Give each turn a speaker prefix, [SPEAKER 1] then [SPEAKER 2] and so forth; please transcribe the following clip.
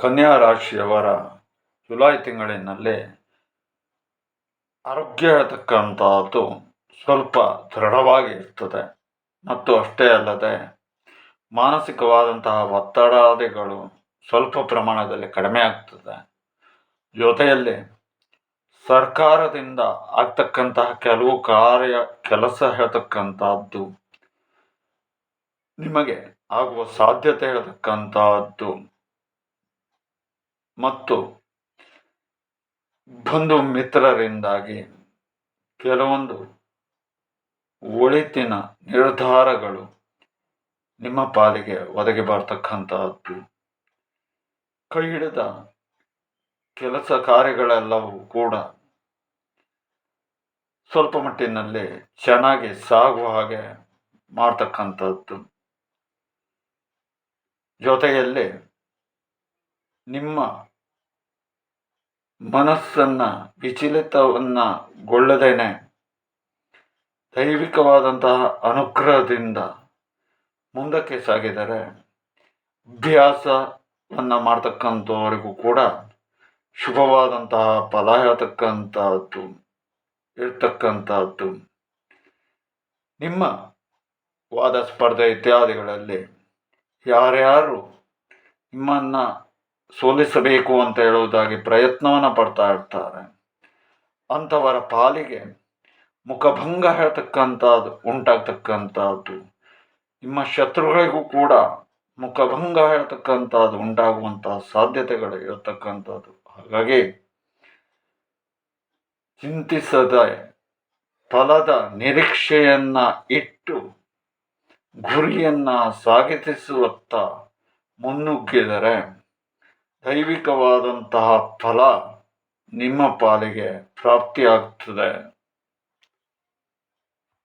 [SPEAKER 1] ಕನ್ಯಾ ರಾಶಿಯವರ ಜುಲೈ ತಿಂಗಳಿನಲ್ಲಿ ಆರೋಗ್ಯ ಹೇಳ್ತಕ್ಕಂಥದ್ದು ಸ್ವಲ್ಪ ದೃಢವಾಗಿ ಇರ್ತದೆ. ಮತ್ತು ಅಷ್ಟೇ ಅಲ್ಲದೆ ಮಾನಸಿಕವಾದಂತಹ ಒತ್ತಡಾದಿಗಳು ಸ್ವಲ್ಪ ಪ್ರಮಾಣದಲ್ಲಿ ಕಡಿಮೆ ಆಗ್ತದೆ. ಜೊತೆಯಲ್ಲಿ ಸರ್ಕಾರದಿಂದ ಆಗ್ತಕ್ಕಂತಹ ಕೆಲವು ಕಾರ್ಯ, ಕೆಲಸ ಹೇಳ್ತಕ್ಕಂಥದ್ದು ನಿಮಗೆ ಆಗುವ ಸಾಧ್ಯತೆ ಹೇಳ್ತಕ್ಕಂಥದ್ದು ಮತ್ತು ಬಂಧು ಮಿತ್ರರಿಂದಾಗಿ ಕೆಲವೊಂದು ಒಳಿತಿನ ನಿರ್ಧಾರಗಳು ನಿಮ್ಮ ಪಾಲಿಗೆ ಒದಗಿ ಬರ್ತಕ್ಕಂತಹದ್ದು. ಕೈ ಹಿಡಿದ ಕೆಲಸ ಕಾರ್ಯಗಳೆಲ್ಲವೂ ಕೂಡ ಸ್ವಲ್ಪ ಮಟ್ಟಿನಲ್ಲಿ ಚೆನ್ನಾಗಿ ಸಾಗುವ ಹಾಗೆ ಮಾಡ್ತಕ್ಕಂಥದ್ದು ಜೊತೆಯಲ್ಲಿ ನಿಮ್ಮ ಮನಸ್ಸನ್ನ ವಿಚಲಿತವನ್ನ ಗೊಳ್ಳದೇನೆ ದೈವಿಕವಾದಂತಹ ಅನುಗ್ರಹದಿಂದ ಮುಂದಕ್ಕೆ ಸಾಗಿದರೆ ಅಭ್ಯಾಸವನ್ನು ಮಾಡ್ತಕ್ಕಂಥವರಿಗೂ ಕೂಡ ಶುಭವಾದಂತಹ ಫಲ ಹೇಳ್ತಕ್ಕಂಥದ್ದು ಇರ್ತಕ್ಕಂಥದ್ದು. ನಿಮ್ಮ ವಾದ ಸ್ಪರ್ಧೆ ಇತ್ಯಾದಿಗಳಲ್ಲಿ ಯಾರ್ಯಾರು ನಿಮ್ಮನ್ನ ಸೋಲಿಸಬೇಕು ಅಂತ ಹೇಳುವುದಾಗಿ ಪ್ರಯತ್ನವನ್ನು ಪಡ್ತಾ ಇರ್ತಾರೆ. ಅಂಥವರ ಪಾಲಿಗೆ ಮುಖಭಂಗ ಹೇಳ್ತಕ್ಕಂಥದ್ದು, ಉಂಟಾಗ್ತಕ್ಕಂಥದ್ದು, ನಿಮ್ಮ ಶತ್ರುಗಳಿಗೂ ಕೂಡ ಮುಖಭಂಗ ಹೇಳ್ತಕ್ಕಂಥದ್ದು ಉಂಟಾಗುವಂತಹ ಸಾಧ್ಯತೆಗಳು ಇರತಕ್ಕಂಥದ್ದು. ಹಾಗಾಗಿ ಚಿಂತಿಸದ ಫಲದ ನಿರೀಕ್ಷೆಯನ್ನ ಇಟ್ಟು ಗುರಿಯನ್ನ ಸಾಗಿಸುವತ್ತ ಮುನ್ನುಗ್ಗಿದರೆ ದೈವಿಕವಾದಂತಹ ಫಲ ನಿಮ್ಮ ಪಾಲಿಗೆ ಪ್ರಾಪ್ತಿಯಾಗ್ತದೆ